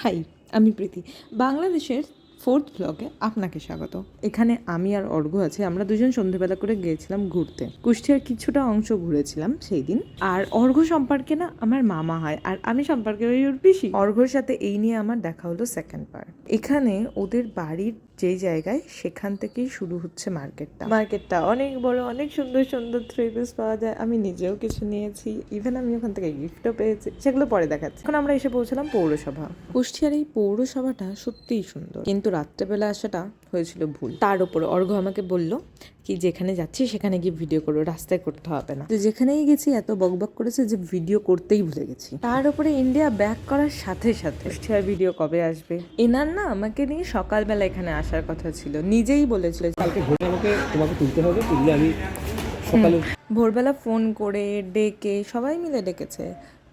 High, আমি প্রীতি। বাংলাদেশের fourth ব্লগে আপনাকে স্বাগত। এখানে আমি আর অর্ঘ আছে। আমরা দুজন সন্ধ্যেবেলা করে গিয়েছিলাম ঘুরতে। কুষ্টিয়ার কিছুটা অংশ ঘুরেছিলাম সেই দিন। আর অর্ঘ সম্পর্কে না আমার মামা হয়, আর আমি সম্পর্কে ওই ওর পিসি। অর্ঘর সাথে এই নিয়ে আমার দেখা হলো সেকেন্ড পার্ট এখানে ওদের বাড়ির যেই জায়গায় সেখান থেকেই শুরু হচ্ছে মার্কেটটা। মার্কেটটা অনেক বড় অনেক সুন্দর সুন্দর থ্রি পিস পাওয়া যায়। আমি নিজেও কিছু নিয়েছি। ইভেন আমি ওখান থেকে গিফটও পেয়েছি। সেগুলো পরে দেখাচ্ছি। এখন আমরা এসে পৌঁছলাম পৌরসভা। কুষ্টিয়ার এই পৌরসভাটা সত্যিই সুন্দর। কিন্তু রাত্রেবেলা আসাটা হয়েছিল ভুল। তার উপর অর্ঘ আমাকে বলল কি যেখানে যাচ্ছি সেখানে গিয়ে ভিডিও করো রাস্তায় করতে হবে না। তো যেখানেই গেছি এত বকবক করেছে যে ভিডিও করতেই ভুলে গেছি। তার উপরে ইন্ডিয়া ব্যাক করার সাথে সাথে কুষ্টিয়ার ভিডিও কবে আসবে? এনার না আমাকে নিয়ে সকালবেলা এখানে আসার কথা ছিল। নিজেই বলেছিল কালকে ভোরে আমাকে তোমাকে তুলতে হবে তুললে আমি সকালে ভোরবেলা ফোন করে ডেকে সবাই মিলে ডেকেছে।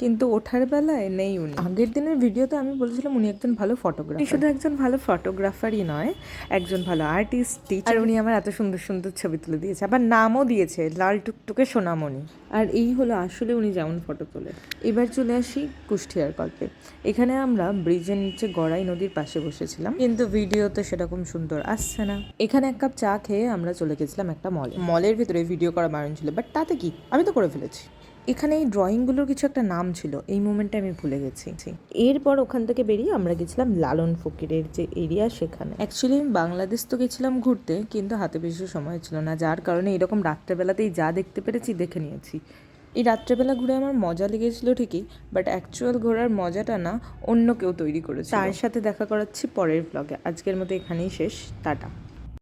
কিন্তু ওঠার বেলায় নেই উনি। আগের দিনের ভিডিওতে আমি বলেছিলাম উনি একজন ভালো ফটোগ্রাফার শুধু একজন ভালো ফটোগ্রাফারই নয় একজন ভালো আর্টিস্ট আর উনি আমার এত সুন্দর সুন্দর ছবি তুলে দিয়েছে। আবার নামও দিয়েছে লাল টুকটুকে সোনামণি। আর এই হলো আসলে উনি যেমন ফটো তোলে। এবার চলে আসি কুষ্টিয়ার গল্পে। এখানে আমরা ব্রিজের নিচে গড়াই নদীর পাশে বসেছিলাম। কিন্তু ভিডিও তো সেরকম সুন্দর আসছে না। এখানে এক কাপ চা খেয়ে আমরা চলে গেছিলাম একটা মলে মলের ভিতরে ভিডিও করা বারণ ছিল বাট তাতে কি? আমি তো করে ফেলেছি। এখানে এই ড্রয়িংগুলোর কিছু একটা নাম ছিল, এই মোমেন্টে আমি ভুলে গেছি। এরপর ওখান থেকে বেরিয়ে আমরা গেছিলাম লালন ফকিরের যে এরিয়া সেখানে। অ্যাকচুয়ালি আমি বাংলাদেশ তো গেছিলাম ঘুরতে, কিন্তু হাতে বেশি সময় ছিল না, যার কারণে এরকম রাত্রেবেলাতেই যা দেখতে পেরেছি দেখে নিয়েছি। এই রাত্রেবেলা ঘুরে আমার মজা লেগেছিল ঠিকই বাট অ্যাকচুয়াল ঘোরার মজাটা না অন্য কেউ তৈরি করেছে তার সাথে দেখা করাচ্ছি পরের ব্লগে আজকের মতো এখানেই শেষ। টাটা।